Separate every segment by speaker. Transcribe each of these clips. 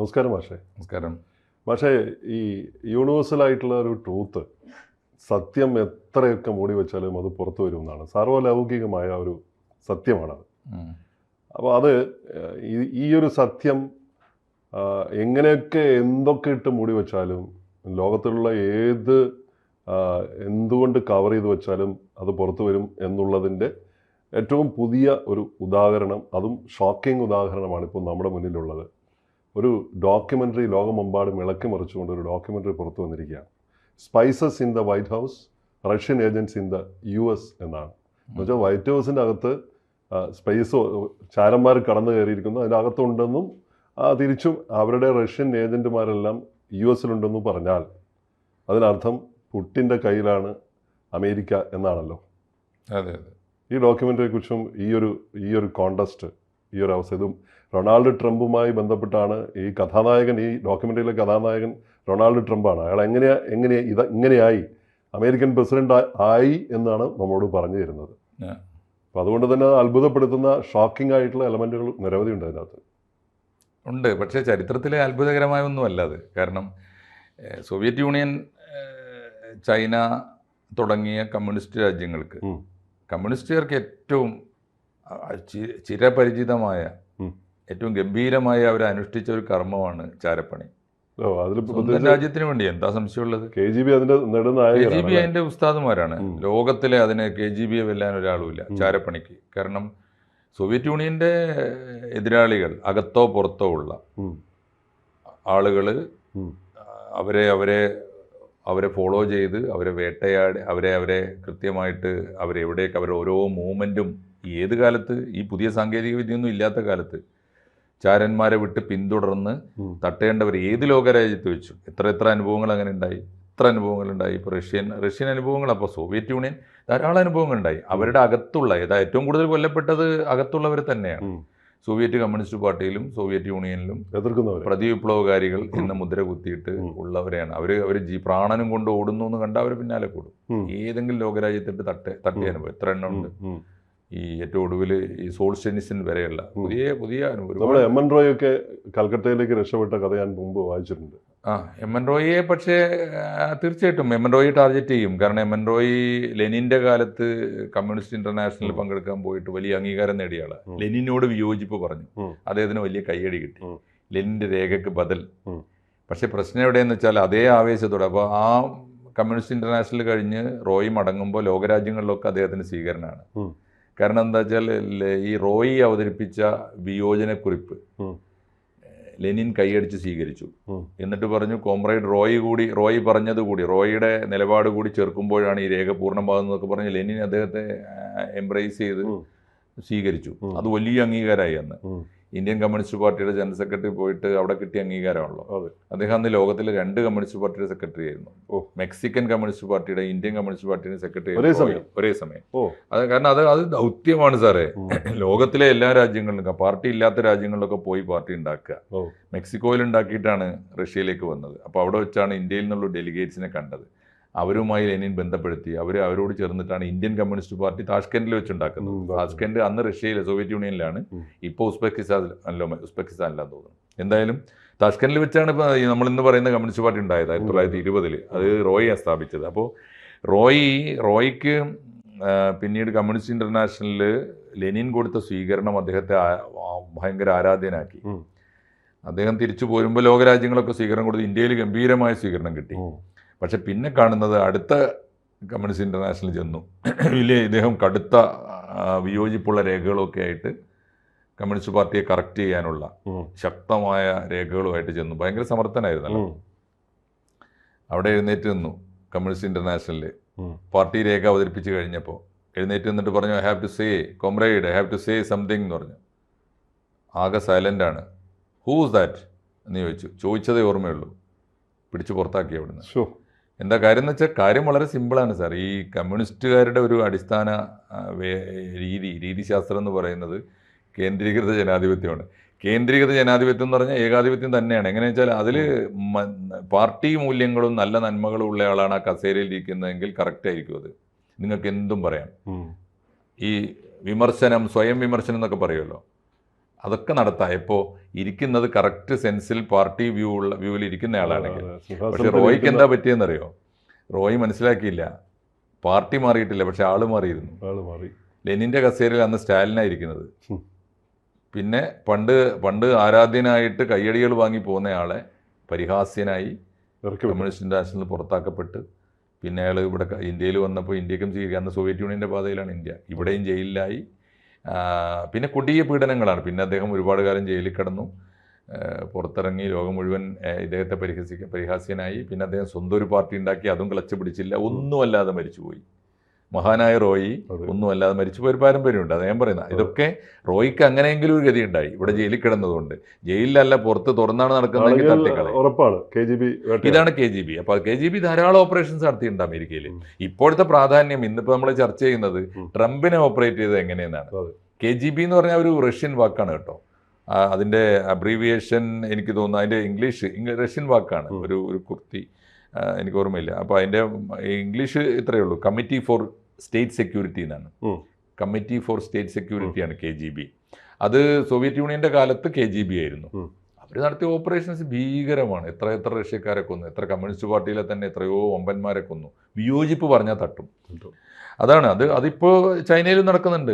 Speaker 1: നമസ്കാരം മാഷേ.
Speaker 2: നമസ്കാരം.
Speaker 1: മാഷേ ഈ യൂണിവേഴ്സൽ ആയിട്ടുള്ള ഒരു ട്രൂത്ത് സത്യം എത്രയൊക്കെ മൂടി വെച്ചാലും അത് പുറത്തു വരുമെന്നാണ്. സർവലൗകികമായ ഒരു സത്യമാണത്. അപ്പോൾ അത് ഈ ഒരു സത്യം എങ്ങനെയൊക്കെ എന്തൊക്കെ ഇട്ട് മൂടി വെച്ചാലും ലോകത്തിലുള്ള ഏത് എന്തുകൊണ്ട് കവർ ചെയ്ത് വെച്ചാലും അത് പുറത്തു വരും എന്നുള്ളതിന്റെ ഏറ്റവും പുതിയ ഒരു ഉദാഹരണം അതും ഷോക്കിംഗ് ഉദാഹരണമാണ് ഇപ്പോൾ നമ്മുടെ മുന്നിലുള്ളത്. ഒരു ഡോക്യുമെന്ററി ലോകമെമ്പാടും ഇളക്കി മറിച്ചുകൊണ്ട് ഒരു ഡോക്യുമെന്ററി പുറത്തു വന്നിരിക്കുകയാണ്. Spies in the White House Russian agents in the U S എന്നാണ്. എന്നുവെച്ചാൽ വൈറ്റ് ഹൗസിന്റെ അകത്ത് സ്പൈസ് ചാരന്മാർ കടന്നു കയറിയിരിക്കുന്നു. അതിന്റെ അകത്തുണ്ടെന്നും തിരിച്ചും അവരുടെ റഷ്യൻ ഏജന്റുമാരെല്ലാം യു എസിലുണ്ടെന്നും പറഞ്ഞാൽ അതിനർത്ഥം പുട്ടിന്റെ കയ്യിലാണ് അമേരിക്ക എന്നാണല്ലോ.
Speaker 2: അതെ അതെ.
Speaker 1: ഈ ഡോക്യുമെന്ററിയെക്കുറിച്ചും ഈ ഒരു ഈ ഒരു കോണ്ടസ്റ്റ് ഈ ഒരു അവസ്ഥ ഇതും റൊണാൾഡ് ട്രംപുമായി ബന്ധപ്പെട്ടാണ് ഈ കഥാനായകൻ ഈ ഡോക്യുമെന്ററിയിലെ കഥാനായകൻ റൊണാൾഡ് ട്രംപാണ്. അയാൾ എങ്ങനെയാ എങ്ങനെയാ ഇത് ഇങ്ങനെയായി അമേരിക്കൻ പ്രസിഡന്റ് ആയി എന്നാണ് നമ്മളോട് പറഞ്ഞു തരുന്നത്. അപ്പോൾ അതുകൊണ്ട് തന്നെ അത് അത്ഭുതപ്പെടുത്തുന്ന ഷോക്കിംഗ് ആയിട്ടുള്ള എലമെന്റുകൾ നിരവധി ഉണ്ട് അതിനകത്ത്.
Speaker 2: ഉണ്ട്. പക്ഷേ ചരിത്രത്തിലെ അത്ഭുതകരമായ ഒന്നുമല്ല അത്. കാരണം സോവിയറ്റ് യൂണിയൻ ചൈന തുടങ്ങിയ കമ്മ്യൂണിസ്റ്റ് രാജ്യങ്ങൾക്ക്. കമ്മ്യൂണിസ്റ്റുകാർക്ക് ഏറ്റവും ചിരപരിചിതമായ ഏറ്റവും ഗംഭീരമായി അവർ അനുഷ്ഠിച്ച ഒരു കർമ്മമാണ് ചാരപ്പണി. രാജ്യത്തിന് വേണ്ടി എന്താ സംശയമുള്ളത്?
Speaker 1: കെ ജി ബി അതിന്റെ
Speaker 2: കെ ജി ബി അതിന്റെ ഉസ്താദുമാരാണ്. ലോകത്തിലെ അതിനെ കെ ജി ബിയെ വെല്ലാൻ ഒരാളുമില്ല ചാരപ്പണിക്ക്. കാരണം സോവിയറ്റ് യൂണിയന്റെ എതിരാളികൾ അകത്തോ പുറത്തോ ഉള്ള ആളുകൾ
Speaker 1: ആളുകൾ
Speaker 2: അവരെ അവരെ അവരെ ഫോളോ ചെയ്ത് അവരെ വേട്ടയാടി അവരെ അവരെ കൃത്യമായിട്ട് അവരെവിടേക്ക് അവരെ ഓരോ മൂവ്മെന്റും ഏത് കാലത്ത്? ഈ പുതിയ സാങ്കേതിക വിദ്യയൊന്നും ഇല്ലാത്ത കാലത്ത് ചാരന്മാരെ വിട്ട് പിന്തുടർന്ന് തട്ടേണ്ടവർ ഏത് ലോകരാജ്യത്ത് വെച്ചു? എത്ര എത്ര അനുഭവങ്ങൾ അങ്ങനെ ഉണ്ടായി? എത്ര അനുഭവങ്ങൾ ഉണ്ടായി? ഇപ്പോൾ റഷ്യൻ റഷ്യൻ അനുഭവങ്ങൾ അപ്പോൾ സോവിയറ്റ് യൂണിയൻ ധാരാളം അനുഭവങ്ങൾ ഉണ്ടായി. അവരുടെ അകത്തുള്ള ഏതാ ഏറ്റവും കൂടുതൽ കൊല്ലപ്പെട്ടത് അകത്തുള്ളവർ തന്നെയാണ്. സോവിയറ്റ് കമ്മ്യൂണിസ്റ്റ് പാർട്ടിയിലും സോവിയറ്റ് യൂണിയനിലും
Speaker 1: എതിർക്കുന്നവർ
Speaker 2: പ്രതിവിപ്ലവകാരികൾ എന്ന മുദ്ര കുത്തിയിട്ട് ഉള്ളവരെയാണ്. അവർ അവർ ജീ പ്രാണനും കൊണ്ട് ഓടുന്നു എന്ന് കണ്ടാൽ അവർ പിന്നാലെ കൂടും. ഏതെങ്കിലും ലോകരാജ്യത്തിട്ട് തട്ടേ തട്ടിയ. അനുഭവം. എത്ര എണ്ണം ഉണ്ട്. ഈ ഏറ്റവും ഒടുവിൽ ഈ സോൾസ്റ്റനിസിൻ വരെയുള്ള
Speaker 1: ഉം.
Speaker 2: പുതിയ പുതിയ അനുഭവം
Speaker 1: നമ്മുടെ എം എൻ റോയ് ഒക്കെ കൽക്കട്ടയിലേക്ക് രക്ഷപ്പെട്ട കഥ ഞാൻ മുമ്പ് വായിച്ചിട്ടുണ്ട്.
Speaker 2: ആ എം എൻ റോയിയെ പക്ഷേ തീർച്ചയായിട്ടും എം എൻ റോയി ടാർഗറ്റ് ചെയ്യും. കാരണം എം എൻ റോയി ലെനിന്റെ കാലത്ത് കമ്മ്യൂണിസ്റ്റ് ഇന്റർനാഷണലിൽ. പങ്കെടുക്കാൻ പോയിട്ട് വലിയ അംഗീകാരം നേടിയ ആളാണ് ലെനിനോട് വിയോജിപ്പ് പറഞ്ഞു അദ്ദേഹത്തിന് വലിയ കയ്യടി കിട്ടി. ലെനിന്റെ രേഖക്ക് ബദൽ. പക്ഷെ പ്രശ്നം എവിടെയെന്ന് വെച്ചാൽ അതേ ആവേശത്തോടെ. അപ്പോൾ ആ കമ്മ്യൂണിസ്റ്റ് ഇന്റർനാഷണൽ കഴിഞ്ഞ് റോയി മടങ്ങുമ്പോൾ ലോകരാജ്യങ്ങളിലൊക്കെ അദ്ദേഹത്തിന് സ്വീകരണമാണ്. കാരണം എന്താ വെച്ചാൽ ഈ റോയി അവതരിപ്പിച്ച വിയോജനക്കുറിപ്പ് ലെനിൻ കൈയടിച്ച് സ്വീകരിച്ചു. എന്നിട്ട് പറഞ്ഞു കോമ്രേഡ് റോയി കൂടി റോയി പറഞ്ഞത് കൂടി റോയിയുടെ നിലപാട് കൂടി ചേർക്കുമ്പോഴാണ് ഈ രേഖ പൂർണമാകുന്നതൊക്കെ പറഞ്ഞ് ലെനിൻ അദ്ദേഹത്തെ എംബ്രേസ് ചെയ്ത് സ്വീകരിച്ചു. അത് വലിയ അംഗീകാരമായി അന്ന്. ഇന്ത്യൻ കമ്മ്യൂണിസ്റ്റ് പാർട്ടിയുടെ ജനറൽ സെക്രട്ടറി പോയിട്ട് അവിടെ കിട്ടിയ അംഗീകാരമാണല്ലോ. അദ്ദേഹം അന്ന് ലോകത്തിലെ രണ്ട് കമ്മ്യൂണിസ്റ്റ് പാർട്ടിയുടെ സെക്രട്ടറി ആയിരുന്നു
Speaker 1: ഓ.
Speaker 2: മെക്സിക്കൻ കമ്മ്യൂണിസ്റ്റ് പാർട്ടിയുടെ ഇന്ത്യൻ കമ്മ്യൂണിസ്റ്റ് പാർട്ടിയുടെ സെക്രട്ടറി
Speaker 1: ഒരേ സമയം?
Speaker 2: ഒരേ സമയം
Speaker 1: ഓ.
Speaker 2: അത് കാരണം അത് അത് ദൗത്യമാണ് സാറേ ലോകത്തിലെ എല്ലാ രാജ്യങ്ങളിലും പാർട്ടി ഇല്ലാത്ത രാജ്യങ്ങളിലൊക്കെ പോയി പാർട്ടി ഉണ്ടാക്കുക. മെക്സിക്കോയിൽ ഉണ്ടാക്കിയിട്ടാണ് റഷ്യയിലേക്ക് വന്നത് അപ്പോൾ അവിടെ വെച്ചാണ് ഇന്ത്യയിൽ നിന്നുള്ള ഡെലിഗേറ്റ്സിനെ കണ്ടത് അവരുമായി ലെനിൻ ബന്ധപ്പെടുത്തി അവർ അവരോട് ചേർന്നിട്ടാണ് ഇന്ത്യൻ കമ്മ്യൂണിസ്റ്റ് പാർട്ടി താഷ്കെൻഡിൽ വെച്ചുണ്ടാക്കുന്നത്. താഷ്കെൻഡ് അന്ന് റഷ്യയിലെ സോവിയറ്റ് യൂണിയനിലാണ്. ഇപ്പോൾ ഉസ്ബെക്കിസ്ഥാൻ അല്ലോ ഉസ്ബെക്കിസ്ഥാനിലാന്ന് തോന്നുന്നു. എന്തായാലും താഷ്കെൻഡിൽ വെച്ചാണ് ഇപ്പോൾ നമ്മൾ ഇന്ന് പറയുന്ന കമ്മ്യൂണിസ്റ്റ് പാർട്ടി ഉണ്ടായത് ആയിരത്തി തൊള്ളായിരത്തി ഇരുപതിൽ അത് റോയിയാണ് സ്ഥാപിച്ചത്. അപ്പോൾ റോയി റോയിക്ക് പിന്നീട് കമ്മ്യൂണിസ്റ്റ് ഇന്റർനാഷണലിൽ ലെനിൻ കൊടുത്ത സ്വീകരണം അദ്ദേഹത്തെ ഭയങ്കര ആരാധ്യനാക്കി. അദ്ദേഹം തിരിച്ചു പോരുമ്പോൾ ലോകരാജ്യങ്ങളൊക്കെ സ്വീകരണം കൊടുത്ത് ഇന്ത്യയിൽ ഗംഭീരമായ സ്വീകരണം കിട്ടി. പക്ഷെ പിന്നെ കാണുന്നത് അടുത്ത കമ്മ്യൂണിസ്റ്റ് ഇന്റർനാഷണൽ ചെന്നു. ഇതിൽ ഇദ്ദേഹം കടുത്ത വിയോജിപ്പുള്ള രേഖകളൊക്കെ ആയിട്ട് കമ്മ്യൂണിസ്റ്റ് പാർട്ടിയെ കറക്റ്റ് ചെയ്യാനുള്ള. ശക്തമായ രേഖകളുമായിട്ട് ചെന്നു. ഭയങ്കര സമർത്ഥനായിരുന്നല്ലോ.
Speaker 1: ഉം.
Speaker 2: അവിടെ എഴുന്നേറ്റ് നിന്നു കമ്മ്യൂണിസ്റ്റ് ഇന്റർനാഷണലിൽ പാർട്ടി രേഖ അവതരിപ്പിച്ച് കഴിഞ്ഞപ്പോൾ എഴുന്നേറ്റ് നിന്നിട്ട് പറഞ്ഞു I have to say comrade I have to say something എന്ന് പറഞ്ഞു. ആകെ സൈലന്റ് ആണ്. ഹൂസ് ദാറ്റ് എന്ന് ചോദിച്ചു. ചോദിച്ചതേ ഓർമ്മയുള്ളൂ. പിടിച്ച് പുറത്താക്കി അവിടുന്ന്. എന്താ കാര്യം എന്ന് വെച്ചാൽ കാര്യം വളരെ സിമ്പിളാണ് സാർ. ഈ കമ്മ്യൂണിസ്റ്റുകാരുടെ ഒരു അടിസ്ഥാന രീതി രീതിശാസ്ത്രം എന്ന് പറയുന്നത് കേന്ദ്രീകൃത ജനാധിപത്യമാണ്. കേന്ദ്രീകൃത ജനാധിപത്യം എന്ന് പറഞ്ഞാൽ ഏകാധിപത്യം തന്നെയാണ്. എങ്ങനെ വെച്ചാൽ അതിൽ പാർട്ടി മൂല്യങ്ങളും നല്ല നന്മകളും ഉള്ള ആളാണ് ആ കസേരയിൽ ഇരിക്കുന്നതെങ്കിൽ കറക്റ്റ് ആയിരിക്കും അത്. നിങ്ങൾക്ക് എന്തും പറയാം. ഈ വിമർശനം സ്വയം വിമർശനം എന്നൊക്കെ പറയുമല്ലോ. അതൊക്കെ നടത്താം. ഇപ്പോൾ ഇരിക്കുന്നത് കറക്റ്റ് സെൻസിൽ പാർട്ടി വ്യൂ ഉള്ള വ്യൂവിൽ ഇരിക്കുന്ന ആളാണെങ്കിൽ. പക്ഷേ റോയ്ക്ക് എന്താ പറ്റിയെന്നറിയോ? റോയ് മനസ്സിലാക്കിയില്ല. പാർട്ടി മാറിയിട്ടില്ല പക്ഷെ ആൾ മാറിയിരുന്നു. ലെനിന്റെ കസേരയിൽ അന്ന് സ്റ്റാലിനായിരിക്കുന്നത്. പിന്നെ പണ്ട് പണ്ട് ആരാധ്യനായിട്ട് കയ്യടികൾ വാങ്ങി പോകുന്നയാളെ പരിഹാസ്യനായി. Communist international പുറത്താക്കപ്പെട്ട്. പിന്നെ അയാൾ ഇവിടെ ഇന്ത്യയിൽ വന്നപ്പോൾ ഇന്ത്യക്കും സ്വീകരിക്കുക അന്ന് സോവിയറ്റ് യൂണിയന്റെ പാതയിലാണ് ഇന്ത്യ. ഇവിടെയും ജയിലിലായി. പിന്നെ കൊടിയ പീഡനങ്ങളാണ്. പിന്നെ അദ്ദേഹം ഒരുപാട് കാലം ജയിലിൽ കിടന്നു. പുറത്തിറങ്ങി ലോകം മുഴുവൻ ഇദ്ദേഹത്തെ പരിഹസിക്ക പരിഹാസ്യനായി. പിന്നെ അദ്ദേഹം സ്വന്തം ഒരു പാർട്ടി ഉണ്ടാക്കി അതും ക്ലച്ച് പിടിച്ചില്ല. ഒന്നുമല്ലാതെ മരിച്ചുപോയി. മഹാനായ റോയി. ഒന്നുമല്ലാതെ മരിച്ചുപോയ ഒരു പാരമ്പര്യമുണ്ട്. അത് ഞാൻ പറയുന്നത് ഇതൊക്കെ റോയിക്ക് അങ്ങനെയെങ്കിലും ഒരു ഗതി ഉണ്ടായി ഇവിടെ ജയിലിൽ കിടന്നതുകൊണ്ട്. ജയിലിലല്ല പുറത്ത് തുറന്നാണ് നടക്കുന്നതെങ്കിൽ
Speaker 1: ഉറപ്പാണ്. കെ ജി ബി
Speaker 2: ഇതാണ് കെ ജി ബി. അപ്പോൾ കെ ജി ബി ധാരാളം ഓപ്പറേഷൻസ് നടത്തിയിട്ടുണ്ട് അമേരിക്കയിൽ. ഇപ്പോഴത്തെ പ്രാധാന്യം ഇന്നിപ്പോൾ നമ്മൾ ചർച്ച ചെയ്യുന്നത് ട്രംപിനെ ഓപ്പറേറ്റ് ചെയ്തത് എങ്ങനെയെന്നാണ്. കെ ജി ബി എന്ന് പറഞ്ഞാൽ ഒരു റഷ്യൻ വാക്കാണ് കേട്ടോ. അതിന്റെ അബ്രീവിയേഷൻ എനിക്ക് തോന്നുന്നു. അതിന്റെ ഇംഗ്ലീഷ് ഇംഗ്ല- റഷ്യൻ വാക്കാണ്. ഒരു ഒരു കുർത്തി എനിക്ക് ഓർമ്മയില്ല. അപ്പോൾ അതിന്റെ ഇംഗ്ലീഷ് ഇത്രയേ ഉള്ളൂ. കമ്മിറ്റി ഫോർ സ്റ്റേറ്റ് സെക്യൂരിറ്റി എന്നാണ്. കമ്മിറ്റി ഫോർ സ്റ്റേറ്റ് സെക്യൂരിറ്റിയാണ് കെ ജി ബി. അത് സോവിയറ്റ് യൂണിയന്റെ കാലത്ത് കെ ജി ബി ആയിരുന്നു. അവർ നടത്തിയ ഓപ്പറേഷൻസ് ഭീകരമാണ്. എത്ര എത്ര റഷ്യക്കാരെ കൊന്നു എത്ര കമ്മ്യൂണിസ്റ്റ് പാർട്ടിയിലെ തന്നെ എത്രയോ വമ്പന്മാരെ കൊന്നു. വിയോജിപ്പ് പറഞ്ഞാൽ തട്ടും. അതാണ്. അത് അതിപ്പോൾ ചൈനയിലും നടക്കുന്നുണ്ട്.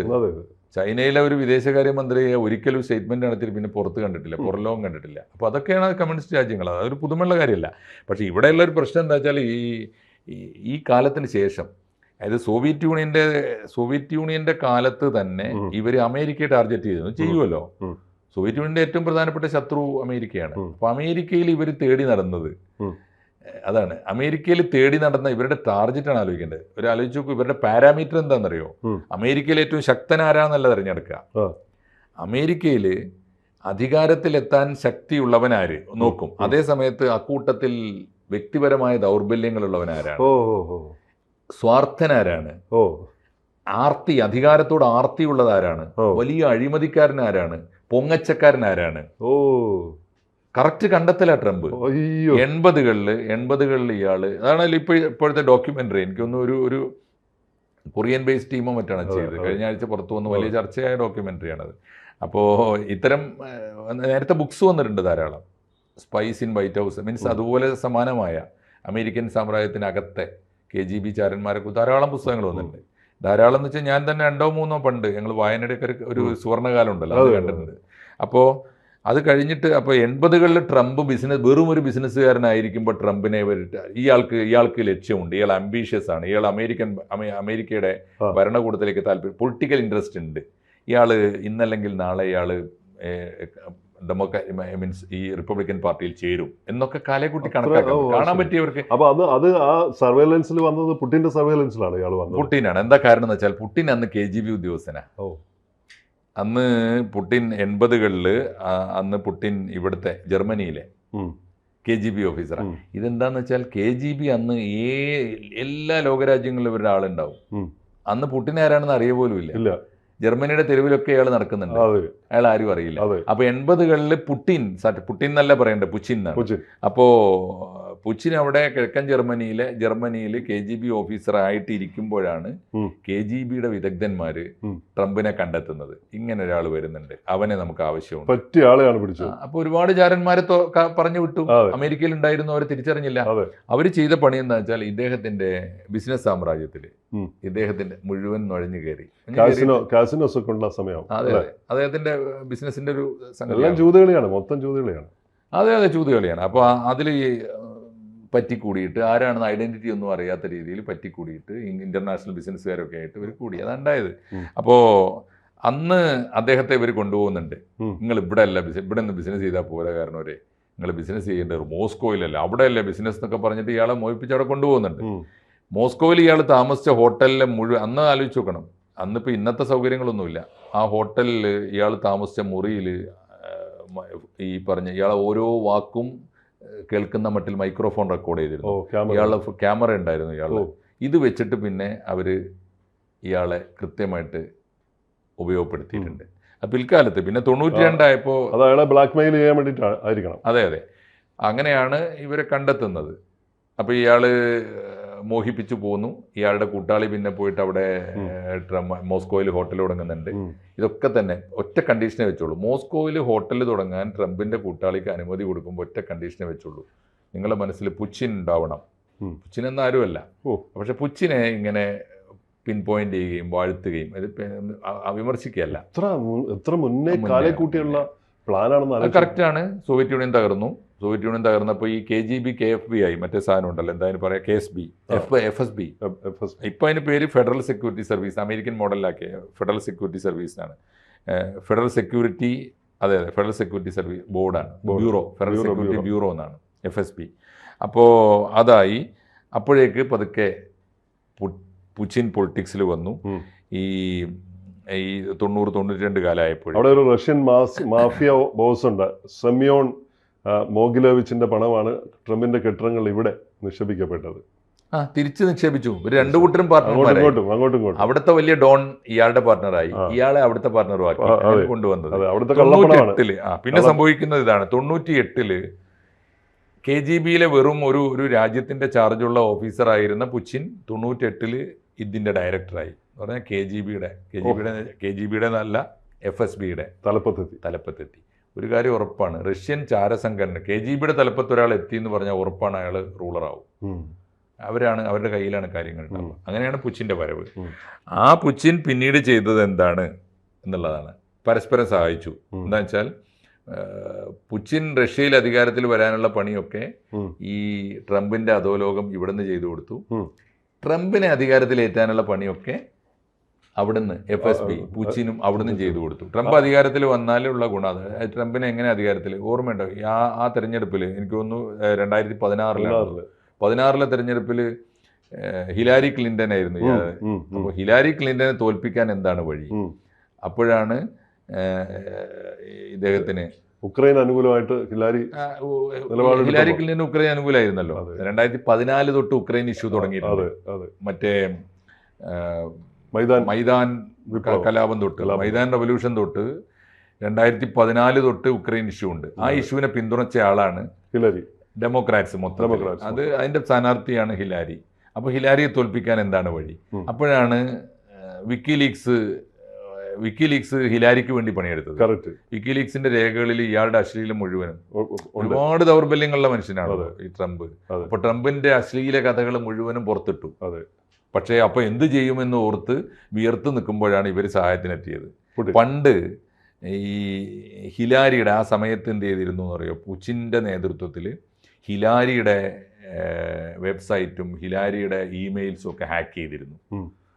Speaker 2: ചൈനയിലെ ഒരു വിദേശകാര്യമന്ത്രി ഒരിക്കലും സ്റ്റേറ്റ്മെന്റ് നടത്തിയിട്ട് പിന്നെ പുറത്ത് കണ്ടിട്ടില്ല പുറലോകം കണ്ടിട്ടില്ല. അപ്പോൾ അതൊക്കെയാണ് കമ്മ്യൂണിസ്റ്റ് രാജ്യങ്ങൾ. അതൊരു പുതുമയുള്ള കാര്യമല്ല. പക്ഷേ ഇവിടെയുള്ള ഒരു പ്രശ്നം എന്താ വെച്ചാൽ ഈ- ഈ കാലത്തിന് ശേഷം അതായത് സോവിയറ്റ് യൂണിയന്റെ സോവിയറ്റ് യൂണിയന്റെ കാലത്ത് തന്നെ. ഇവർ അമേരിക്കയെ ടാർഗറ്റ് ചെയ്തു ചെയ്യുമല്ലോ സോവിയറ്റ് യൂണിയന്റെ ഏറ്റവും പ്രധാനപ്പെട്ട ശത്രു അമേരിക്കയാണ്.
Speaker 1: അപ്പൊ
Speaker 2: അപ്പോൾ അമേരിക്കയിൽ ഇവർ തേടി നടന്നത് അതാണ്. അമേരിക്കയിൽ തേടി നടന്ന ഇവരുടെ ടാർജറ്റാണ് ആലോചിക്കേണ്ടത്. ഒരു ആലോചിച്ച് നോക്കൂ ഇവരുടെ പാരാമീറ്റർ എന്താണെന്നറിയോ?
Speaker 1: അമേരിക്കയിലെ
Speaker 2: അമേരിക്കയിൽ ഏറ്റവും ശക്തനാരാന്നല്ല തിരഞ്ഞെടുക്കുക.
Speaker 1: ആ.
Speaker 2: അമേരിക്കയിൽ അധികാരത്തിലെത്താൻ ശക്തിയുള്ളവനാര്? നോക്കും. അതേ സമയത്ത് അക്കൂട്ടത്തിൽ വ്യക്തിപരമായ ദൗർബല്യങ്ങളുള്ളവനാരാണ്? സ്വാർത്ഥനാരാണ്.
Speaker 1: ഓ.
Speaker 2: ആർത്തി അധികാരത്തോട് ആർത്തിയുള്ളതാരാണ്.
Speaker 1: ആരാണ്
Speaker 2: വലിയ അഴിമതിക്കാരനാരാണ്. പൊങ്ങച്ചക്കാരനാരാണ്.
Speaker 1: ഓ.
Speaker 2: Correct കണ്ടെത്തല Trump. എൺപതുകളിൽ എൺപതുകളിൽ ഇയാൾ. അതാണ് ഇപ്പോൾ ഇപ്പോഴത്തെ ഡോക്യുമെന്ററി എനിക്കൊന്നും ഒരു ഒരു കൊറിയൻ ബേസ്ഡ് ടീമോ മറ്റാണ് ചെയ്തത്. കഴിഞ്ഞ ആഴ്ച പുറത്തു വന്ന വലിയ ചർച്ചയായ ഡോക്യുമെന്ററിയാണത് അപ്പോൾ ഇത്തരം നേരത്തെ ബുക്സ് വന്നിട്ടുണ്ട് ധാരാളം. Spies in White House means അതുപോലെ സമാനമായ അമേരിക്കൻ സാമ്രാജ്യത്തിനകത്തെ കെ ജി ബി ചാരന്മാരൊക്കെ ധാരാളം പുസ്തകങ്ങൾ വന്നിട്ടുണ്ട്. ധാരാളം എന്ന് വെച്ചാൽ ഞാൻ തന്നെ രണ്ടോ മൂന്നോ പണ്ട് ഞങ്ങൾ വായനയുടെ ഒക്കെ ഒരു- സുവർണകാലം ഉണ്ടല്ലോ അത്. കണ്ടിട്ടുണ്ട്. അപ്പോൾ അത് കഴിഞ്ഞിട്ട് അപ്പോൾ എൺപതുകളിൽ ട്രംപ് ബിസിനസ് വെറും ഒരു ബിസിനസ്സുകാരനായിരിക്കുമ്പോൾ ട്രംപിനെ വരിട്ട് ഇയാൾക്ക് ഇയാൾക്ക് ലക്ഷ്യമുണ്ട്. ഇയാൾ അംബീഷ്യസ് ആണ്. ഇയാൾ അമേരിക്കൻ അമേ- അമേരിക്കയുടെ ഭരണകൂടത്തിലേക്ക് താല്പര്യം പൊളിറ്റിക്കൽ ഇൻട്രസ്റ്റ് ഉണ്ട്. ഇയാൾ ഇന്നല്ലെങ്കിൽ നാളെ ഇയാൾ ഡെമോക്രാ മീൻസ് ഈ റിപ്പബ്ലിക്കൻ പാർട്ടിയിൽ ചേരും എന്നൊക്കെ കാലേക്കുട്ടി
Speaker 1: അത്ര-
Speaker 2: കാണാൻ പറ്റിയവർക്ക്
Speaker 1: അപ്പൊ അത് അത് ആ സർവേലൻസിൽ വന്നത് പുട്ടിന്റെ സർവേലൻസിലാണ് ഇയാൾ വന്നത്.
Speaker 2: പുട്ടിനാണ്. എന്താ കാരണം എന്ന് വെച്ചാൽ പുട്ടിൻ അന്ന് കെ ജി ബി ഉദ്യോഗസ്ഥനാ.
Speaker 1: ഓ.
Speaker 2: അന്ന് പുട്ടിൻ എൺപതുകളിൽ അന്ന് പുട്ടിൻ ഇവിടുത്തെ ജർമ്മനിയിലെ. കെ ജി ബി ഓഫീസറാണ്. ഇതെന്താന്ന് വെച്ചാൽ കെ ജി ബി അന്ന് ഏ എല്ലാ ലോകരാജ്യങ്ങളിലും ഇവരുടെ ആളുണ്ടാവും. അന്ന് പുട്ടിൻ ആരാണെന്ന് അറിയ പോലും ഇല്ല. ജർമ്മനിയുടെ തെരുവിലൊക്കെ അയാൾ നടക്കുന്നുണ്ട്. അയാൾ ആരും അറിയില്ല. അപ്പൊ എൺപതുകളിൽ പുട്ടിൻ പുട്ടിൻ എന്നല്ല പറയണ്ടേ പുച്ചിൻ എന്നാണ്. അപ്പോ പുച്ചിൻ അവിടെ കിഴക്കൻ ജർമ്മനിയിലെ ജർമ്മനിയിൽ കെ ജി ബി ഓഫീസറായിട്ട് ഇരിക്കുമ്പോഴാണ്. കെ ജി ബിയുടെ വിദഗ്ധന്മാര് ട്രംപിനെ കണ്ടെത്തുന്നത്. ഇങ്ങനെ ഒരാൾ വരുന്നുണ്ട്. അവനെ നമുക്ക് ആവശ്യമുണ്ട്.
Speaker 1: പറ്റിയ ആളെയാണ് പിടിച്ചത്.
Speaker 2: അപ്പൊ ഒരുപാട് ചാരന്മാരെ പറഞ്ഞു വിട്ടു. അമേരിക്കയിൽ ഉണ്ടായിരുന്നു അവരെ തിരിച്ചറിഞ്ഞില്ല.
Speaker 1: അവർ
Speaker 2: അവർ ചെയ്ത പണി എന്താ വെച്ചാൽ ഇദ്ദേഹത്തിന്റെ ബിസിനസ് സാമ്രാജ്യത്തിൽ ഇദ്ദേഹത്തിന്റെ മുഴുവൻ നുഴഞ്ഞു കയറി.
Speaker 1: കാസിനോസ് ഒക്കെ ഉള്ള സമയം
Speaker 2: അതെ. അതെ അദ്ദേഹത്തിന്റെ ബിസിനസിന്റെ ഒരു
Speaker 1: എല്ലാം ചൂതുകളിയാണ് മൊത്തം ചൂതുകളിയാണ്
Speaker 2: അതെ അതെ ചൂതുകളിയാണ് അപ്പോൾ അതിൽ പറ്റിക്കൂടിയിട്ട് ആരാണെന്ന് ഐഡന്റിറ്റി ഒന്നും അറിയാത്ത രീതിയിൽ പറ്റിക്കൂടിയിട്ട് ഇന്റർനാഷണൽ ബിസിനസ്സുകാരൊക്കെ ആയിട്ട് ഇവർ കൂടി. അതുണ്ടായത്
Speaker 1: ഉണ്ടായത്.
Speaker 2: അപ്പോൾ അന്ന് അദ്ദേഹത്തെ ഇവർ കൊണ്ടുപോകുന്നുണ്ട്. നിങ്ങൾ ഇവിടെ അല്ല ബിസിനസ് ഇവിടെ നിന്ന് ബിസിനസ് ചെയ്താൽ പോരാ കാരണം ഒരേ നിങ്ങൾ ബിസിനസ് ചെയ്യേണ്ടത് മോസ്കോയിലല്ല അവിടെ അല്ല ബിസിനസ് എന്നൊക്കെ പറഞ്ഞിട്ട് ഇയാളെ മോഹിപ്പിച്ച് അവിടെ കൊണ്ടുപോകുന്നുണ്ട്. മോസ്കോയിൽ ഇയാൾ താമസിച്ച ഹോട്ടലിലെ മുഴുവൻ അന്ന് ആലോചിച്ച് നോക്കണം. അന്നിപ്പോൾ ഇന്നത്തെ സൗകര്യങ്ങളൊന്നുമില്ല. ആ ഹോട്ടലിൽ ഇയാൾ താമസിച്ച മുറിയിൽ ഈ പറഞ്ഞ ഇയാളെ ഓരോ വാക്കും കേൾക്കുന്ന മട്ടിൽ മൈക്രോഫോൺ റെക്കോർഡ് ചെയ്തിരുന്നു.
Speaker 1: ഇയാളെ
Speaker 2: ഇയാളുടെ ക്യാമറ ഉണ്ടായിരുന്നു
Speaker 1: ഇയാൾ
Speaker 2: ഇത് വെച്ചിട്ട് പിന്നെ അവർ ഇയാളെ കൃത്യമായിട്ട് ഉപയോഗപ്പെടുത്തിയിട്ടുണ്ട്. പിൽക്കാലത്ത് പിന്നെ തൊണ്ണൂറ്റി രണ്ടായപ്പോൾ
Speaker 1: അത് അയാളെ ബ്ലാക്ക് മെയിൽ ചെയ്യാൻ വേണ്ടിട്ട് ആയിരിക്കണം.
Speaker 2: അതെ അതെ. അങ്ങനെയാണ് ഇവരെ കണ്ടെത്തുന്നത്. അപ്പോൾ ഇയാൾ മോഹിപ്പിച്ചു പോന്നു. ഇയാളുടെ കൂട്ടാളി പിന്നെ പോയിട്ട് അവിടെ മോസ്കോയിൽ ഹോട്ടൽ തുടങ്ങുന്നുണ്ട്. ഇതൊക്കെ തന്നെ ഒറ്റ കണ്ടീഷനെ വെച്ചുള്ളൂ. മോസ്കോയിൽ ഹോട്ടൽ തുടങ്ങാൻ ട്രംപിന്റെ കൂട്ടാളിക്ക് അനുമതി കൊടുക്കുമ്പോൾ ഒറ്റ കണ്ടീഷനെ വെച്ചുള്ളൂ. നിങ്ങളുടെ മനസ്സിൽ പുച്ചിൻ ഉണ്ടാവണം. പുച്ചിൻ എന്നാരുമല്ല
Speaker 1: ഓ.
Speaker 2: പക്ഷെ പുച്ചിനെ ഇങ്ങനെ പിൻ പോയിന്റ് ചെയ്യുകയും വാഴ്ത്തുകയും ഇത് വിമർശിക്കുകയല്ല.
Speaker 1: എത്ര എത്ര മുന്നേ
Speaker 2: മുന്നേ,
Speaker 1: കൂട്ടിയുള്ള പ്ലാനാണെന്ന്
Speaker 2: അത്
Speaker 1: ആണ്.
Speaker 2: കറക്റ്റാണ് സോവിയറ്റ് യൂണിയൻ തകർന്നു. സോവിയറ്റ് യൂണിയൻ തകർന്നപ്പോൾ ഈ K G B K F B ആയി. മറ്റേ സാധനം ഉണ്ടല്ലോ എന്തായാലും പറയാം? K S B. F F S B.
Speaker 1: F- F S
Speaker 2: ഇപ്പം അതിന് പേര് ഫെഡറൽ സെക്യൂരിറ്റി സർവീസ്. അമേരിക്കൻ മോഡലിലാക്കിയ ഫെഡറൽ സെക്യൂരിറ്റി സർവീസാണ് ഫെഡറൽ സെക്യൂരിറ്റി അതെ അതെ ഫെഡറൽ സെക്യൂരിറ്റി സർവീസ് ബോർഡാണ്. ബ്യൂറോ. Federal security bureau. എന്നാണ്. F S B. അപ്പോൾ അതായി. അപ്പോഴേക്ക് പതുക്കെ പുച്ചിൻ പൊളിറ്റിക്സിൽ വന്നു. ഈ ഈ തൊണ്ണൂറ് തൊണ്ണൂറ്റി രണ്ട് കാലമായപ്പോഴും.
Speaker 1: അവിടെ ഒരു റഷ്യൻ മാസ് മാഫിയ ബോസ് ഉണ്ട്. സെമിയോൺ മോഗിലോവിച്ചിന്റെ പണമാണ് ട്രംപിന്റെ കെട്ടിടങ്ങൾ ഇവിടെ നിക്ഷേപിക്കപ്പെട്ടത്.
Speaker 2: ആ തിരിച്ച് നിക്ഷേപിച്ചു. ഒരു രണ്ടു കൂട്ടരും
Speaker 1: അങ്ങോട്ടും
Speaker 2: പാർട്ട്ണർമാരായി അവിടുത്തെ വലിയ ഡോൺ ഇയാളുടെ പാർട്ട്ണറായി ഇയാളെ അവിടുത്തെ പാർട്ട്ണറും ആക്കി.
Speaker 1: ആ,
Speaker 2: കൊണ്ടുവന്നത്.
Speaker 1: അവിടുത്തെ
Speaker 2: തൊണ്ണൂറ്റി എട്ടിൽ ആ പിന്നെ സംഭവിക്കുന്നത് ഇതാണ്. തൊണ്ണൂറ്റി എട്ടിൽ കെ ജി ബിയിലെ വെറും ഒരു ഒരു രാജ്യത്തിന്റെ ചാർജുള്ള ഓഫീസറായിരുന്ന പുച്ചിൻ തൊണ്ണൂറ്റി എട്ടിൽ ഇതിന്റെ ഡയറക്ടറായി എന്ന് പറഞ്ഞാൽ കെ ജി ബിയുടെ കെ ജി ബിയുടെ കെ ജി ബിയുടെ നല്ല എഫ് എസ് ബിയുടെ
Speaker 1: തലപ്പത്തെത്തി.
Speaker 2: തലപ്പത്തെത്തി. ഒരു കാര്യം ഉറപ്പാണ് റഷ്യൻ ചാരസംഘടന കെ ജി ബിയുടെ തലപ്പത്ത് ഒരാൾ എത്തി എന്ന് പറഞ്ഞാൽ ഉറപ്പാണ് അയാൾ റൂളറാവും. അവരാണ് അവരുടെ കയ്യിലാണ് കാര്യങ്ങൾ ഉണ്ടാവുക. അങ്ങനെയാണ് പുച്ചിന്റെ വരവ്. ആ പുച്ചിൻ പിന്നീട് ചെയ്തത് എന്താണ് എന്നുള്ളതാണ്. പരസ്പരം സഹായിച്ചു. എന്താ വെച്ചാൽ പുച്ചിൻ റഷ്യയിൽ അധികാരത്തിൽ വരാനുള്ള പണിയൊക്കെ ഈ ട്രംപിന്റെ അധോലോകം ഇവിടുന്ന് ചെയ്തു കൊടുത്തു. ട്രംപിനെ അധികാരത്തിലേറ്റാനുള്ള പണിയൊക്കെ അവിടുന്ന് എഫ് എസ് ബി പുച്ചിനും അവിടുന്ന് ചെയ്തു കൊടുത്തു. ട്രംപ് അധികാരത്തിൽ വന്നാലുള്ള ഗുണം. അത് ട്രംപിനെ എങ്ങനെ അധികാരത്തിൽ ഓർമ്മയുണ്ടോ? ആ ആ തെരഞ്ഞെടുപ്പിൽ എനിക്ക് തോന്നുന്നു രണ്ടായിരത്തി പതിനാറിലാണ്
Speaker 1: പതിനാറിൽ.
Speaker 2: പതിനാറിലെ തെരഞ്ഞെടുപ്പിൽ ഹിലാരി ക്ലിന്റൺ ആയിരുന്നു അപ്പോൾ ഹിലാരി ക്ലിന്റനെ തോൽപ്പിക്കാൻ എന്താണ് വഴി? അപ്പോഴാണ് ഇദ്ദേഹത്തിന്
Speaker 1: ഉക്രൈൻ അനുകൂലമായിട്ട് ഹിലാരി.
Speaker 2: ഹിലാരി ക്ലിന്റൺ ഉക്രൈൻ അനുകൂലമായിരുന്നല്ലോ. രണ്ടായിരത്തി പതിനാല് തൊട്ട് ഉക്രൈൻ ഇഷ്യൂ തുടങ്ങിയിട്ടുണ്ട്. മറ്റേ
Speaker 1: മൈതാൻ
Speaker 2: മൈതാൻ. കലാപം തൊട്ട്. മൈതാൻ റവല്യൂഷൻ തൊട്ട് രണ്ടായിരത്തി പതിനാല് തൊട്ട് ഉക്രൈൻ ഇഷ്യൂ ഉണ്ട്. ആ. ഇഷ്യൂവിനെ പിന്തുണച്ച ആളാണ്
Speaker 1: ഹിലരി.
Speaker 2: ഡെമോക്രാറ്റ്സ് മൊത്തം അത് അതിന്റെ സ്ഥാനാർത്ഥിയാണ് ഹിലാരി. അപ്പോൾ ഹിലാരിയെ തോൽപ്പിക്കാൻ എന്താണ് വഴി?
Speaker 1: അപ്പോഴാണ് വിക്കി
Speaker 2: അപ്പോഴാണ് വിക്കിലീക്സ് വിക്കിലീക്സ് ഹിലാരിക്ക് വേണ്ടി പണിയെടുത്തത്. വിക്കിലീക്സിന്റെ രേഖകളിൽ ഇയാളുടെ അശ്ലീലം മുഴുവനും. ഒരുപാട് ദൗർബല്യങ്ങളുള്ള മനുഷ്യനാണ് ഈ ട്രംപ്. അപ്പൊ ട്രംപിന്റെ അശ്ലീല കഥകൾ മുഴുവനും പുറത്തിട്ടു. പക്ഷേ അപ്പോൾ എന്ത് ചെയ്യുമെന്ന് ഓർത്ത് വിയർത്ത് നിൽക്കുമ്പോഴാണ് ഇവർ സഹായത്തിനെത്തിയത്. പണ്ട് ഈ ഹിലാരിയുടെ ആ സമയത്ത് എന്ത് ചെയ്തിരുന്നു എന്ന് പറയുമോ? പുച്ചിന്റെ നേതൃത്വത്തിൽ ഹിലാരിയുടെ വെബ്സൈറ്റും ഹിലാരിയുടെ ഇമെയിൽസും ഒക്കെ ഹാക്ക് ചെയ്തിരുന്നു.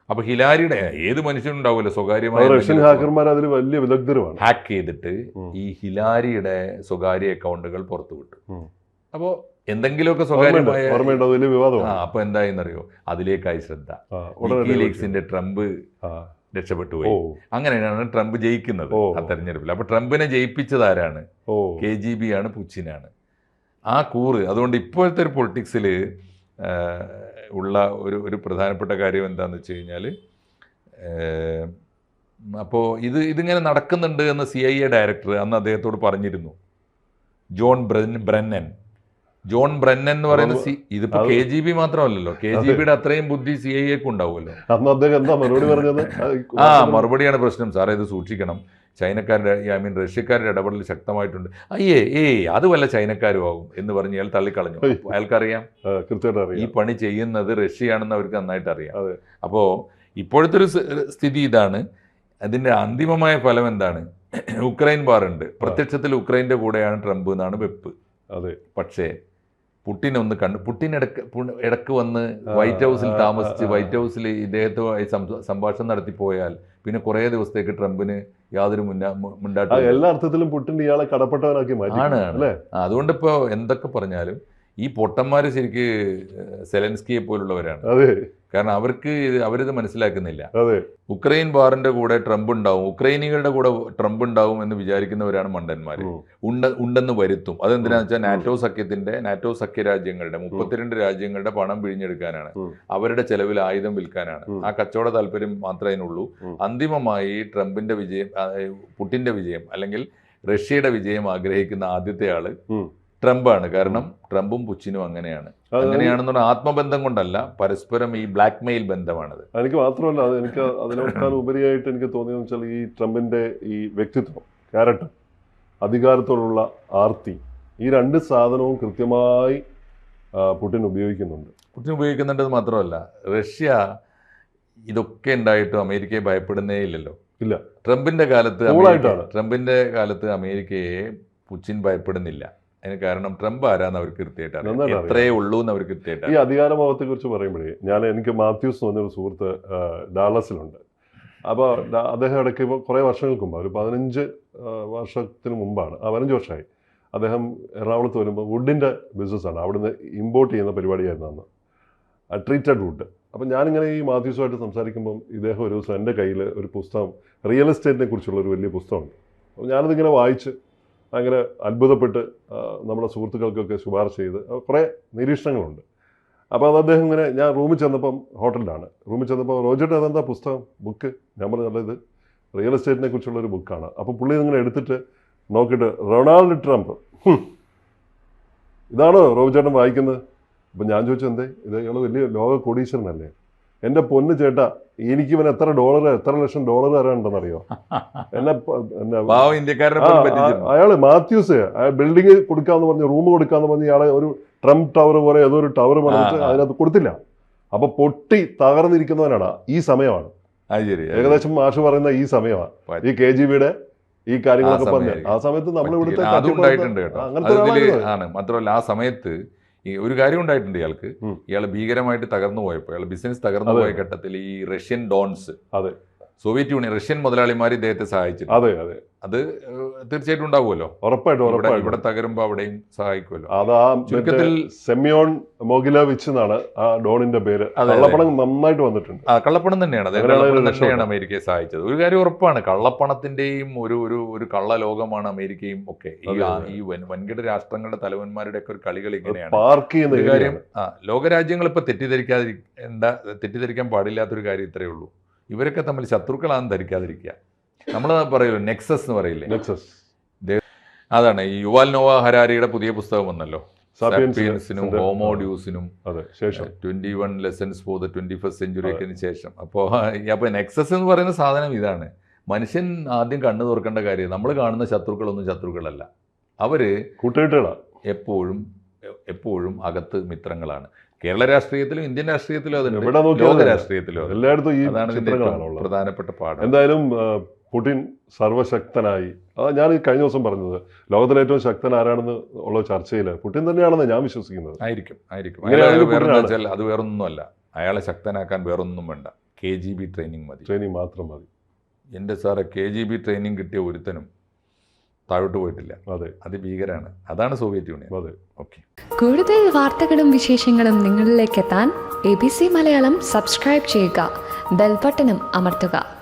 Speaker 2: അപ്പൊ ഹിലാരിയുടെ ഏത് മനുഷ്യനുണ്ടാവുമല്ലോ? സ്വകാര്യമായ
Speaker 1: റഷ്യൻ ഹാക്കർമാർ അതിൽ വലിയ വിദഗ്ധരുമാണ്.
Speaker 2: ഹാക്ക് ചെയ്തിട്ട്. ഈ ഹിലാരിയുടെ സ്വകാര്യ അക്കൗണ്ടുകൾ പുറത്തുവിട്ടു. അപ്പോൾ എന്തെങ്കിലുമൊക്കെ സ്വകാര്യമായ
Speaker 1: ഓർമ്മയുണ്ട് വലിയ വിവാദമാണ്.
Speaker 2: അപ്പൊ എന്തായെന്നറിയോ? അതിലേക്കായി ശ്രദ്ധ. ലീഗ്സിന്റെ ട്രംപ് രക്ഷപ്പെട്ടു പോയി. അങ്ങനെയാണ് ട്രംപ് ജയിക്കുന്നത്. ആ തെരഞ്ഞെടുപ്പിൽ. അപ്പൊ ട്രംപിനെ ജയിപ്പിച്ചത് ആരാണ്? കെ ജി ബി ആണ് പുച്ചിനാണ്. ആ കൂറ് അതുകൊണ്ട് ഇപ്പോഴത്തെ ഒരു പൊളിറ്റിക്സിൽ ഉള്ള ഒരു ഒരു പ്രധാനപ്പെട്ട കാര്യം എന്താണെന്ന് വെച്ച് കഴിഞ്ഞാൽ അപ്പോൾ ഇത് ഇതിങ്ങനെ നടക്കുന്നുണ്ട് എന്ന് സി ഐ എ ഡയറക്ടർ അന്ന് അദ്ദേഹത്തോട് പറഞ്ഞിരുന്നു. John ബ്രൻ Brennan. ജോൺ ബ്രന്നൻ എന്ന് പറയുന്ന സി ഇതിപ്പോ കെ ജി ബി മാത്രമല്ലല്ലോ. കെ ജി ബിയുടെ അത്രയും ബുദ്ധി സി ഐ എക്ക് ഉണ്ടാവുമല്ലോ.
Speaker 1: മറുപടി പറഞ്ഞത്?
Speaker 2: ആ മറുപടിയാണ് പ്രശ്നം. സാറേ ഇത് സൂക്ഷിക്കണം. ചൈനക്കാരുടെ ഐ മീൻ റഷ്യക്കാരുടെ ഇടപെടൽ ശക്തമായിട്ടുണ്ട്. അയ്യേ ഏയ് അത് വല്ല ചൈനക്കാരും ആകും എന്ന് പറഞ്ഞ് അയാൾ തള്ളിക്കളഞ്ഞു. അയാൾക്കറിയാം. ഈ പണി ചെയ്യുന്നത് റഷ്യയാണെന്ന് അവർക്ക് നന്നായിട്ട് അറിയാം. അപ്പോൾ ഇപ്പോഴത്തെ ഒരു സ്ഥിതി ഇതാണ്. അതിന്റെ അന്തിമമായ ഫലം എന്താണ്? ഉക്രൈൻ വാറുണ്ട്. പ്രത്യക്ഷത്തിൽ ഉക്രൈന്റെ കൂടെയാണ് ട്രംപ് എന്നാണ് വെപ്പ്.
Speaker 1: അതെ.
Speaker 2: പക്ഷേ പുട്ടിൻ ഒന്ന് കണ്ടു. പുട്ടിൻ ഇടയ്ക്ക് ഇടയ്ക്ക് വന്ന് വൈറ്റ് ഹൗസിൽ താമസിച്ച്. വൈറ്റ് ഹൗസിൽ ഇദ്ദേഹത്തുമായി സംഭാഷണം നടത്തി പോയാൽ പിന്നെ കുറേ ദിവസത്തേക്ക് ട്രംപിന് യാതൊരു മുന്നാ
Speaker 1: ആ എല്ലാ അർത്ഥത്തിലും പുട്ടിൻ ഇയാളെ കടപ്പെട്ടവനാക്കി
Speaker 2: ആണ്, അതുകൊണ്ട് ഇപ്പോൾ എന്തൊക്കെ പറഞ്ഞാലും ഈ പൊട്ടന്മാർ ശരിക്ക് സെലൻസ്കിയെ പോലുള്ളവരാണ്.
Speaker 1: അതെ.
Speaker 2: കാരണം അവർക്ക് ഇത് അവരിത് മനസ്സിലാക്കുന്നില്ല.
Speaker 1: അതെ.
Speaker 2: ഉക്രൈൻ ബാറിന്റെ കൂടെ ട്രംപ് ഉണ്ടാവും ഉക്രൈനികളുടെ കൂടെ ട്രംപ് ഉണ്ടാവും എന്ന് വിചാരിക്കുന്നവരാണ് മണ്ടന്മാർ
Speaker 1: ഉണ്ട്
Speaker 2: ഉണ്ട ഉണ്ടെന്ന് വരുത്തും. അതെന്തിനാന്ന് വെച്ചാൽ നാറ്റോ സഖ്യത്തിന്റെ നാറ്റോ സഖ്യ രാജ്യങ്ങളുടെ മുപ്പത്തിരണ്ട് രാജ്യങ്ങളുടെ പണം പിഴിഞ്ഞെടുക്കാനാണ്. അവരുടെ ചെലവിൽ ആയുധം വിൽക്കാനാണ്. ആ കച്ചവട താല്പര്യം മാത്രമേ അതിനുള്ളൂ. അന്തിമമായി ട്രംപിന്റെ വിജയം പുട്ടിന്റെ വിജയം അല്ലെങ്കിൽ റഷ്യയുടെ വിജയം ആഗ്രഹിക്കുന്ന ആദ്യത്തെ
Speaker 1: ആൾ.
Speaker 2: ട്രംപാണ്. കാരണം ട്രംപും പുച്ചിനും അങ്ങനെയാണ്. അങ്ങനെയാണെന്നുള്ള ആത്മബന്ധം കൊണ്ടല്ല പരസ്പരം ഈ ബ്ലാക്ക് മെയിൽ ബന്ധമാണത്.
Speaker 1: എനിക്ക് മാത്രമല്ല അത് എനിക്ക് അതിനേക്കാൾ ഉപരിയായിട്ട് എനിക്ക് തോന്നിയെന്ന് വെച്ചാൽ ഈ ട്രംപിന്റെ ഈ വ്യക്തിത്വം ക്യാരക്ടർ അധികാരത്തോടുള്ള ആർത്തി ഈ രണ്ട് സാധനവും കൃത്യമായി പുട്ടിൻ പുടിൻ ഉപയോഗിക്കുന്നുണ്ട്.
Speaker 2: പുട്ടിൻ ഉപയോഗിക്കുന്നുണ്ടെന്ന് മാത്രമല്ല റഷ്യ ഇതൊക്കെ ഉണ്ടായിട്ടും അമേരിക്കയെ ഭയപ്പെടുന്നേ ഇല്ലല്ലോ.
Speaker 1: ഇല്ല.
Speaker 2: ട്രംപിന്റെ കാലത്ത് ട്രംപിന്റെ കാലത്ത് അമേരിക്കയെ പുച്ചിൻ ഭയപ്പെടുന്നില്ല. അതിന് കാരണം ട്രംപ് ആരാന്ന് അവർക്ക് കൃത്യമായിട്ട് എത്രയേ ഉള്ളൂ എന്ന് അവർക്ക് കൃത്യമായിട്ട്
Speaker 1: ഈ അധികാരമോഹത്തെ കുറിച്ച് പറയുമ്പോഴേ ഞാൻ എനിക്ക് മാത്യൂസ് എന്ന് പറഞ്ഞൊരു സുഹൃത്ത് ഡാലസിലുണ്ട് അപ്പോൾ അദ്ദേഹം ഇടയ്ക്ക് ഇപ്പോൾ കുറേ വർഷങ്ങൾക്ക് മുമ്പ് ഒരു പതിനഞ്ച് വർഷത്തിന് മുമ്പാണ് ആ പതിനഞ്ച് വർഷമായി അദ്ദേഹം എറണാകുളത്ത് വരുമ്പോൾ വുഡിന്റെ ബിസിനസ്സാണ്. അവിടുന്ന് ഇമ്പോർട്ട് ചെയ്യുന്ന പരിപാടിയായിരുന്നു അന്ന്. ട്രീറ്റഡ് വുഡ് അപ്പം ഞാനിങ്ങനെ ഈ മാത്യൂസുമായിട്ട് സംസാരിക്കുമ്പം ഇദ്ദേഹം ഒരു ദിവസം എന്റെ കയ്യിൽ ഒരു പുസ്തകം റിയൽ എസ്റ്റേറ്റിനെ കുറിച്ചുള്ള ഒരു വലിയ പുസ്തകമുണ്ട്. അപ്പോൾ ഞാനതിങ്ങനെ വായിച്ച് ഭയങ്കര അത്ഭുതപ്പെട്ട് നമ്മുടെ സുഹൃത്തുക്കൾക്കൊക്കെ ശുപാർശ ചെയ്ത് കുറേ നിരീക്ഷണങ്ങളുണ്ട്. അപ്പോൾ അത് അദ്ദേഹം ഇങ്ങനെ ഞാൻ റൂമിൽ ചെന്നപ്പം ഹോട്ടലിലാണ്. റൂമിൽ ചെന്നപ്പോൾ റോജേട്ട് അതെന്താ പുസ്തകം? ബുക്ക്? ഞാൻ പറഞ്ഞത് റിയൽ എസ്റ്റേറ്റിനെ കുറിച്ചുള്ളൊരു ബുക്കാണ്. അപ്പോൾ പുള്ളി ഇങ്ങനെ എടുത്തിട്ട് നോക്കിയിട്ട് റൊണാൾഡ് ട്രംപ്. ഇതാണോ റോബിച്ചേട്ടൻ വായിക്കുന്നത്? അപ്പം ഞാൻ ചോദിച്ചു എന്തേ? ഇത് ഇയാൾ വലിയ ലോക കോടീശ്വരനല്ലേ? എന്റെ പൊന്ന് ചേട്ടാ എനിക്ക് ഇവൻ എത്ര ഡോളർ എത്ര ലക്ഷം ഡോളർ തരാനുണ്ടെന്നറിയോ? എന്നെ അയാൾ മാത്യൂസ് ബിൽഡിംഗ് കൊടുക്കാന്ന് പറഞ്ഞ് റൂം കൊടുക്കാന്ന് പറഞ്ഞ് ഇയാളെ ഒരു ട്രംപ് ടവർ പോലെ ഏതോ ഒരു ടവർ പണിതിട്ട്
Speaker 2: ആ.
Speaker 1: അതിനകത്ത് കൊടുത്തില്ല. അപ്പൊ പൊട്ടി തകർന്നിരിക്കുന്നവനാണ് ഈ സമയമാണ്. ഏകദേശം മാഷ് പറയുന്ന ഈ സമയമാണ് ഈ കെ ജി ബിയുടെ ഈ കാര്യങ്ങളൊക്കെ പറഞ്ഞു. ആ സമയത്ത് നമ്മൾ ഇവിടുത്തെ അങ്ങനത്തെ
Speaker 2: ആണ്. മാത്രമല്ല ആ സമയത്ത് ഈ ഒരു കാര്യം ഉണ്ടായിട്ടുണ്ട് ഇയാൾക്ക്. ഇയാൾ ഭീകരമായിട്ട് തകർന്നു പോയപ്പോൾ ഇയാൾ ബിസിനസ് തകർന്നു പോയ ഘട്ടത്തിൽ ഈ റഷ്യൻ ഡോൺസ്
Speaker 1: അതെ.
Speaker 2: സോവിയറ്റ് യൂണിയൻ റഷ്യൻ മുതലാളിമാർ ഇദ്ദേഹത്തെ സഹായിച്ചു
Speaker 1: അതെ അതെ.
Speaker 2: അത് തീർച്ചയായിട്ടും ഉണ്ടാവുമല്ലോ?
Speaker 1: ഉറപ്പായിട്ടും
Speaker 2: ഇവിടെ
Speaker 1: ഉറപ്പായിട്ടും.
Speaker 2: ഇവിടെ തകരുമ്പോ അവിടെയും സഹായിക്കുമല്ലോ?
Speaker 1: അതാ ആ
Speaker 2: ചുരുക്കത്തിൽ
Speaker 1: സെമിയോൺ മോഗിലോവിച്ച് എന്നാണ് ആ ഡോണിന്റെ പേര്. കള്ളപ്പണം നന്നായിട്ട് വന്നിട്ടുണ്ട്.
Speaker 2: ആ കള്ളപ്പണം തന്നെയാണ്. അതായത്
Speaker 1: അങ്ങനെയാണ്
Speaker 2: കള്ളപ്പണം തന്നെയാണ് അമേരിക്കയെ സഹായിച്ചത്. ഒരു കാര്യം ഉറപ്പാണ് കള്ളപ്പണത്തിന്റെയും ഒരു ഒരു ഒരു കള്ള ലോകമാണ് അമേരിക്കയും ഒക്കെ. ഈ. ഈ വൻ- വൻകിട രാഷ്ട്രങ്ങളുടെ തലവന്മാരുടെ ഒക്കെ ഒരു കളികൾ ഇങ്ങനെയാണ്.
Speaker 1: പാർക്ക് ചെയ്യുന്ന
Speaker 2: കാര്യം ആ ലോകരാജ്യങ്ങൾ ഇപ്പൊ തെറ്റിദ്ധരിക്കാതിരിക്കേണ്ട തെറ്റിദ്ധരിക്കാൻ പാടില്ലാത്തൊരു കാര്യം ഇത്രയേ ഉള്ളൂ. ഇവരൊക്കെ തമ്മിൽ ശത്രുക്കളാണെന്ന് ധരിക്കാതിരിക്കുക. നമ്മൾ പറയുമല്ലോ നെക്സസ് എന്ന് പറയില്ലേ?
Speaker 1: നെക്സസ്
Speaker 2: അതാണ് ഈ യുവാൽ നോവ ഹരാരിയുടെ പുതിയ പുസ്തകം വന്നല്ലോ. സാപ്പിയൻസിനും
Speaker 1: ശേഷം.
Speaker 2: Twenty one lessons for the twenty first സെഞ്ചുറിക്ക് ശേഷം. അപ്പോൾ അപ്പോൾ നെക്സസ് എന്ന് പറയുന്ന സാധനം ഇതാണ്. മനുഷ്യൻ ആദ്യം കണ്ണു തുറക്കേണ്ട കാര്യം നമ്മൾ കാണുന്ന ശത്രുക്കളൊന്നും ശത്രുക്കളല്ല. അവർ
Speaker 1: കൂട്ടുകെട്ടുകളാണ്
Speaker 2: എപ്പോഴും എപ്പോഴും അകത്ത് മിത്രങ്ങളാണ്. കേരള രാഷ്ട്രീയത്തിലും ഇന്ത്യൻ രാഷ്ട്രീയത്തിലും അതുണ്ട് ലോക രാഷ്ട്രീയത്തിലും
Speaker 1: എല്ലായിടത്തും ഈ
Speaker 2: അതാണ് പ്രധാനപ്പെട്ട പാഠം.
Speaker 1: എന്തായാലും പുടിൻ സർവശക്തനായി. അതാ ഞാൻ ഈ കഴിഞ്ഞ ദിവസം പറഞ്ഞത് ലോകത്തിലെ ഏറ്റവും ശക്തൻ ആരാണെന്ന് ഉള്ള ചർച്ചയിൽ പുടിൻ തന്നെയാണെന്ന് ഞാൻ വിശ്വസിക്കുന്നത്.
Speaker 2: ആയിരിക്കും ആയിരിക്കും. അത് വേറൊന്നുമല്ല. അയാളെ ശക്തനാക്കാൻ വേറൊന്നും വേണ്ട. കെ ജി ബി ട്രെയിനിങ് മതി.
Speaker 1: ട്രെയിനിങ് മാത്രം മതി.
Speaker 2: എന്റെ സാറെ കെ ജി ബി ട്രെയിനിങ് കിട്ടിയ ഒരുത്തനും താഴോട്ട് പോയിട്ടില്ല.
Speaker 1: അതെ.
Speaker 2: അത് ഭീകരാണ് അതാണ് സോവിയറ്റ് യൂണിയൻ.
Speaker 1: അതെ.
Speaker 2: ഓക്കെ.
Speaker 3: കൂടുതൽ വാർത്തകളും വിശേഷങ്ങളും നിങ്ങളിലേക്ക് എത്താൻ A B C Malayalam subscribe ചെയ്യുക. ബെൽബട്ടനും അമർത്തുക.